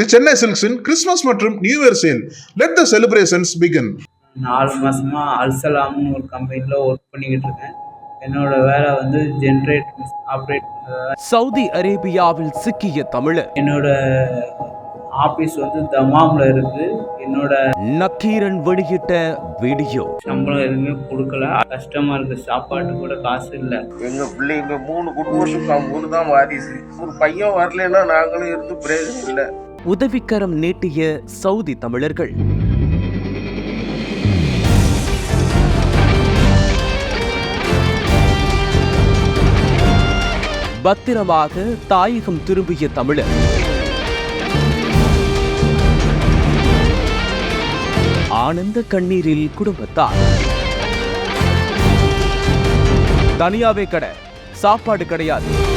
தி சென்னை சில்க்ஸின் கிறிஸ்மஸ் மற்றும் new year sale. Let the celebrations begin நாலு மாசமா அல்சலாம்னு ஒரு கம்பெனியில் ஒர்க் பண்ணிக்கிட்டு இருக்கேன். என்னோட வேலை வந்து ஜென்ரேட் ஆப்ரேட் சவுதி அரேபியாவில் சிக்கிய தமிழர். என்னோட ஆஃபீஸ் வந்து தமாமில் இருக்குது என்னோட நக்கீரன் வெளியிட்ட வீடியோ. சம்பளம் எதுவுமே கொடுக்கல. கஷ்டமாக இருக்குது சாப்பாட்டு கூட காசு இல்லை. எங்க பிள்ளைங்க மூணு குடும்பத்துக்கு அவங்க தான் வாரிசு. ஒரு பையன் வரலைன்னா நாங்களும் இருந்து பிரயோஜனம் இல்லை. உதவிக்கரம் நீட்டிய சவுதி தமிழர்கள். பத்திரமாக தாயகம் திரும்பிய தமிழர். ஆனந்த கண்ணீரில் குடும்பத்தார். தனியாவே கடை சாப்பாடு கிடையாது.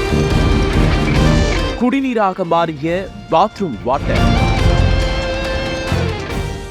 குடிநீராக மாறிய பாத்ரூம் வாட்டர்.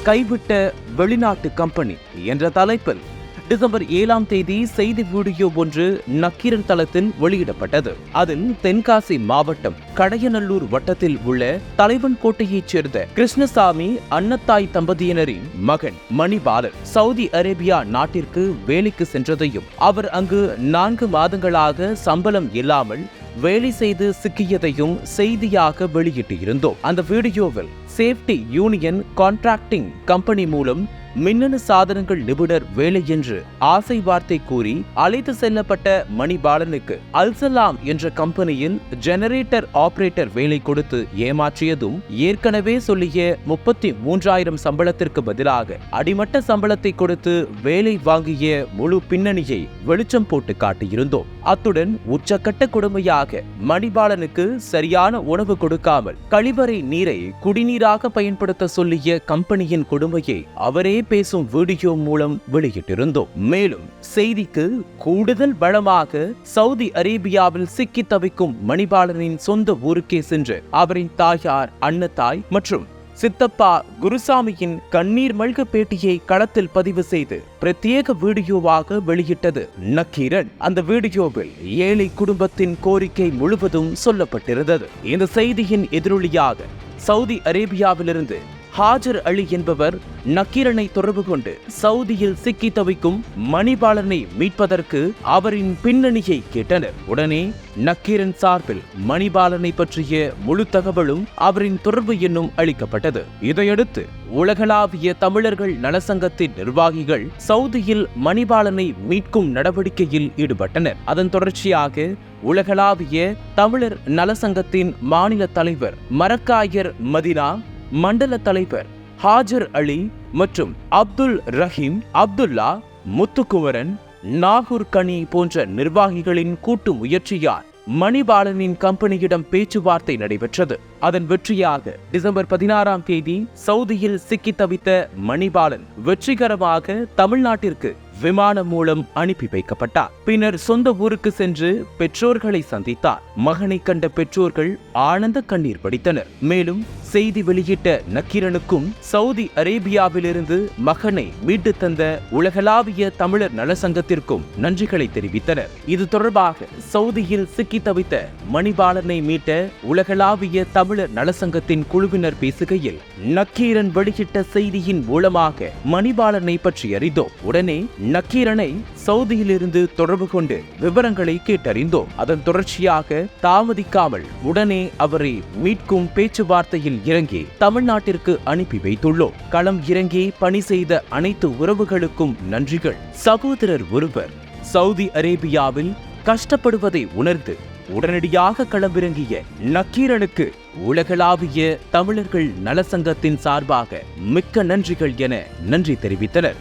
கைவிட்ட வெளிநாட்டு கம்பெனி என்ற தலைப்பில் டிசம்பர் ஏழாம் தேதி செய்தி வீடியோ ஒன்று நக்கீரன் தளத்தில் வெளியிடப்பட்டது. அதில் தென்காசி மாவட்டம் கடையநல்லூர் வட்டத்தில் உள்ள தலைவன் கோட்டையைச் சேர்ந்த கிருஷ்ணசாமி அன்னத்தாய் தம்பதியினரின் மகன் மணிபாலன் சவுதி அரேபியா நாட்டிற்கு வேலைக்கு சென்றதையும் அவர் அங்கு நான்கு மாதங்களாக சம்பளம் இல்லாமல் வேலை செய்து சிக்கியதையும் செய்தியாக வெளியிட்டு இருந்தோம் அந்த வீடியோவில் சேஃப்டி யூனியன் கான்ட்ராக்டிங் கம்பெனி மூலம் மின்னணு சாதனங்கள் நிபுணர் வேலை என்று ஆசை வார்த்தை கூறி அழைத்து செல்லப்பட்ட மணிபாலனுக்கு அல்சலாம் என்ற கம்பெனியில் ஜெனரேட்டர் ஆபரேட்டர் வேலை கொடுத்து ஏமாற்றியதும் ஏற்கனவே சொல்லிய முப்பத்தி மூன்றாயிரம் சம்பளத்திற்கு பதிலாக அடிமட்ட சம்பளத்தை கொடுத்து வேலை வாங்கிய முழு பின்னணியை வெளிச்சம் போட்டு காட்டியிருந்தோம். அத்துடன் உச்சக்கட்ட கொடுமையாக மணிபாலனுக்கு சரியான உணவு கொடுக்காமல் கழிவறை நீரை குடிநீராக பயன்படுத்த சொல்லிய கம்பெனியின் கொடுமையை அவரே பேசும் வீடியோ மூலம் வெளியிட்டிருந்தோம். மேலும் செய்திக்கு கூடுதல் பலமாக சவுதி அரேபியாவில் சிக்கி தவிக்கும் மணிபாலனின் சொந்த ஊருக்கே சென்று அவரின் தாயார் அன்னத்தாய் மற்றும் சித்தப்பா குருசாமியின் கண்ணீர் மல்க பேட்டியை களத்தில் பதிவு செய்து பிரத்யேக வீடியோவாக வெளியிட்டது நக்கீரன். அந்த வீடியோவில் ஏழை குடும்பத்தின் கோரிக்கை முழுவதும் சொல்லப்பட்டிருந்தது. இந்த செய்தியின் எதிரொலியாக சவுதி அரேபியாவிலிருந்து ஹாஜர் அலி என்பவர் நக்கீரனை தொடர்பு கொண்டு சவுதியில் சிக்கி தவிக்கும் மணிபாலனை மீட்பதற்கு அவரின் பின்னணியை கேட்டனர். உடனே நக்கீரன் சார்பில் மணிபாலனை பற்றிய முழு தகவலும் அவரின் தொடர்பு எண்ணும் அளிக்கப்பட்டது. இதையடுத்து உலகளாவிய தமிழர்கள் நலசங்கத்தின் நிர்வாகிகள் சவுதியில் மணிபாலனை மீட்கும் நடவடிக்கையில் ஈடுபட்டனர். அதன் தொடர்ச்சியாக உலகளாவிய தமிழர் நலசங்கத்தின் மாநில தலைவர் மரக்காயர் மதினா மண்டல தலைவர் ஹாஜர் அலி மற்றும் அப்துல் ரஹீம் அப்துல்லா முத்துக்குமரன் நாகூர் கனி போன்ற நிர்வாகிகளின் கூட்டு முயற்சியால் மணிபாலனின் கம்பெனியிடம் பேச்சுவார்த்தை நடைபெற்றது. அதன் வெற்றியாக டிசம்பர் பதினாறாம் தேதி சவுதியில் சிக்கி தவித்த மணிபாலன் வெற்றிகரமாக தமிழ்நாட்டிற்கு விமானம் மூலம் அனுப்பி வைக்கப்பட்டார். பின்னர் சொந்த ஊருக்கு சென்று பெற்றோர்களை சந்தித்தார். மகனை கண்ட பெற்றோர்கள் ஆனந்த கண்ணீர் படித்தனர். மேலும் செய்தி வெளியிட்ட நக்கீரனுக்கும் சவுதி அரேபியாவிலிருந்து மகனை மீட்டு தந்த உலகளாவிய தமிழர் நலசங்கத்திற்கும் நன்றிகளை தெரிவித்தனர். இது தொடர்பாக சவுதியில் சிக்கி தவித்த மணிபாலனை மீட்ட உலகளாவிய தமிழர் நலசங்கத்தின் குழுவினர் பேசுகையில் நக்கீரன் வெளியிட்ட செய்தியின் மூலமாக மணிபாலனை பற்றி அறிந்தோம். உடனே நக்கீரனை சவுதியிலிருந்து தொடர்பு கொண்டு விவரங்களை கேட்டறிந்தோம். அதன் தொடர்ச்சியாக தாமதிக்காமல் உடனே அவரை மீட்கும் பேச்சுவார்த்தையில் இறங்கி தமிழ்நாட்டிற்கு அனுப்பி வைத்துள்ளோம். களம் இறங்கி பணி செய்த அனைத்து உறவுகளுக்கும் நன்றிகள். சகோதரர் ஒருவர் சவுதி அரேபியாவில் கஷ்டப்படுவதை உணர்ந்து உடனடியாக களமிறங்கிய நக்கீரனுக்கு உலகளாவிய தமிழர்கள் நலசங்கத்தின் சார்பாக மிக்க நன்றிகள் என நன்றி தெரிவித்தனர்.